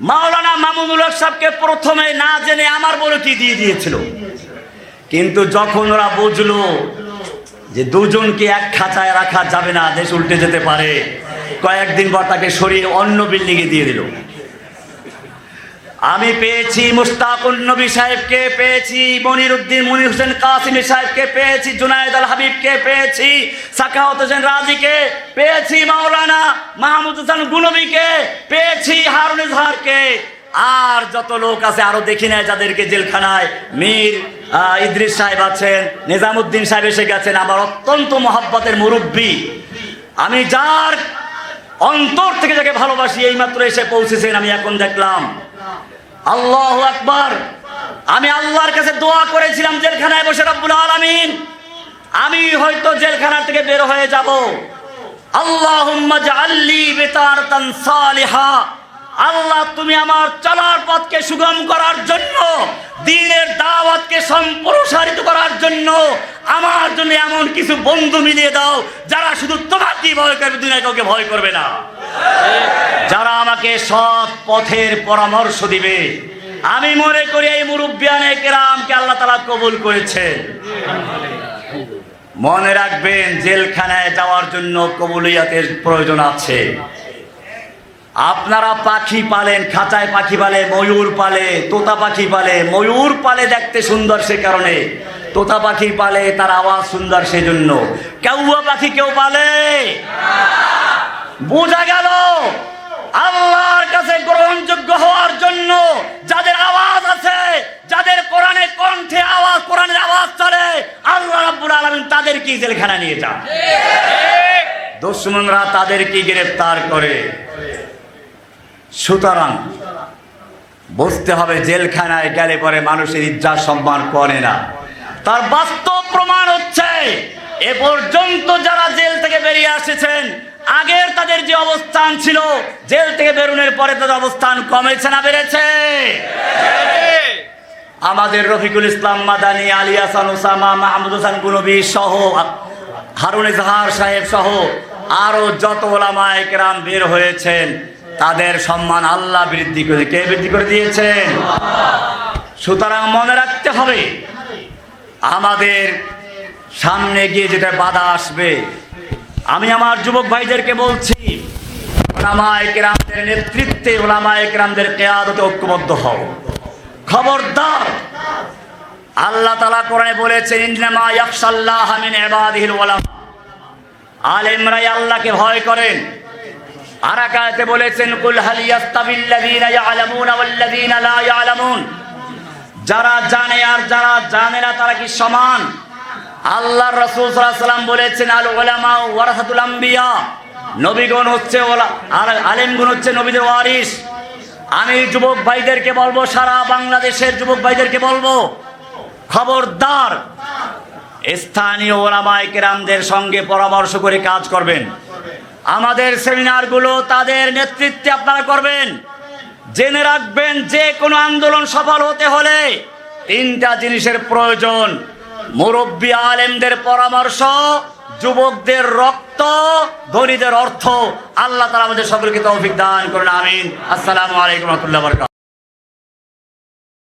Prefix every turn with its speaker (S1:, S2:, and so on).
S1: মাওলানা মামুনুল হক সাহেবকে প্রথমে না জেনে আমার বলটি দিয়ে দিয়েছিল। কিন্তু যখন ওরা বুঝলো যে দুজনকে এক খাঁচায় রাখা যাবে না, দেশ উল্টে যেতে পারে, কয়েকদিন পর তাকে সরিয়ে অন্য বিল্ডিংয়ে দিয়ে দিল। আমি পেয়েছি মুস্তাকুল নবী সাহেবকে, পেয়েছি মনির উদ্দিন মনির হোসেন কাসিমি সাহেবকে, পেয়েছি জুনায়দ আল হাবিবকে, পেয়েছি সাকাওয়াত হোসেন রাজিকে, পেয়েছি মাওলানা মাহমুদ হোসেন গুনবীকে, পেয়েছি হারুন ইজহারকে। আর যত লোক আছে আরও দেখি নাই যাদেরকে জেলখানায়। মীর ইদ্রিস সাহেব আছেন, নিজামুদ্দিন সাহেব এসে গেছেন আমার অত্যন্ত মহব্বতের মুরব্বী। আমি যার অন্তর থেকে যাকে ভালোবাসি, এইমাত্র এসে পৌঁছেছেন, আমি এখন দেখলাম আল্লাহ আকবার। আমি আল্লাহর কাছে দোয়া করেছিলাম জেলখানায় বসে রব্বুল আলামিন। আমি হয়তো জেলখানা থেকে বের হয়ে যাব। আল্লাহুম্মা জাআল্লি বিতারাতান সালিহা। আল্লাহ, তুমি আমার চলার পথকে সুগম করার জন্য, দিনের দাওয়াতকে সম্প্রসারিত করার জন্য আমার জন্য এমন কিছু বন্ধু মিলিয়ে দাও, যারা শুধু তোমাকেই ভয় করবে দুনিয়া কাউকে ভয় করবে না। যারা আমাকে সৎ পথের পরামর্শ দিবে। আমি মনে করি এই মুরব্বিয়ানে কেরামকে আল্লাহ তালা কবুল করেছে মনে রাখবেন, জেলখানায় যাওয়ার জন্য কবুলিয়াতের প্রয়োজন আছে। আপনারা পাখি পালেন, খাঁচায় পাখি পালে, ময়ূর পালে, তোতা পাখি পালে, ময়ূর পালে দেখতে সুন্দর সে কারণে। তোতা পাখি পালে, তার আওয়াজ সুন্দর সেজন্য। কেউয়া পাখি কেউ পালে? বোঝা গেল, আল্লাহর কাছে গ্রহণযোগ্য হওয়ার জন্য যাদের আওয়াজ আছে, যাদের কোরআনে কণ্ঠে আওয়াজ, কোরআনের আওয়াজ চলে, আল্লাহ রাব্বুল আলামিন তাদেরকেই জেলখানা নিয়ে যান। দুশ্মনরা তাদেরকে গ্রেফতার করে। সুতরাং বুঝতে হবে জেলখানায়, গেলে পরে মানুষের ইজ্জত সম্মান করে না। তার বাস্তব প্রমাণ হচ্ছে, এ পর্যন্ত যারা জেল থেকে বেরিয়ে এসেছেন আগের তাদের যে অবস্থান ছিল, জেল থেকে বেরোনোর পরে তাদের অবস্থান কমেছে না বেড়েছে? আমাদের রফিকুল ইসলাম মাদানী, আলী হাসান, ওসামা, মাহমুদ হাসান গুনবী সহ, হারুন ইজহার সাহেব সহ আরও যত ওলামায়ে কেরাম বের হয়েছেন, তাদের সম্মান আল্লাহ বৃদ্ধি করে, কে বৃদ্ধি করে দিয়েছেন? সুতরাং মনে রাখতে হবে আমাদের সামনে গিয়ে যেটা বাধা আসবে, আমি আমার যুবক ভাইদেরকে বলছি, ওলামায়ে কেরামদের নেতৃত্বে, ওলামায়ে কেরামদের কেয়াদতে ঐক্যবদ্ধ হও। খবরদার, আল্লাহ তালা কোরআনে বলেছেন, ইন্নামা ইয়াখশাল্লাহ মিন ইবাদিহিল উলামা আলেমরাই আল্লাহকে ভয় করেন। আর এক আয়াতে বলেছেন, কুল হাল ইয়াস্তাবিল্লাযীনা ইয়ালামুনা ওয়াল্লাযীনা লা ইয়ালামুন। যারা জানে আর যারা জানে না, তারা কি সমান? আল্লাহ রসুল সাল্লাম বলেছেন, আল ওলামা ওয়ারাসাতুল আম্বিয়া। নবীগণ হচ্ছে ওলা আলেমগণ হচ্ছে নবীদের ওয়ারিস আমি যুবক ভাইদেরকে বলব, সারা বাংলাদেশের যুবক ভাইদেরকে বলব, খবরদার। স্থানীয় ওলামায় কেরামদের সঙ্গে পরামর্শ করে কাজ করবেন। আমাদের সেমিনারগুলো তাদের নেতৃত্বে আপনারা করবেন। জেনে রাখবেন, যে কোনো আন্দোলন সফল হতে হলে তিনটা জিনিসের প্রয়োজন। মুরব্বী আলেমদের পরামর্শ, যুবকদের রক্ত, ধনীদের অর্থ। আল্লাহ তালা আমাদের সকলকে তৌফিক দান করুন, আমিন। আসসালামু আলাইকুম রহমতুল্লাহ বরকাত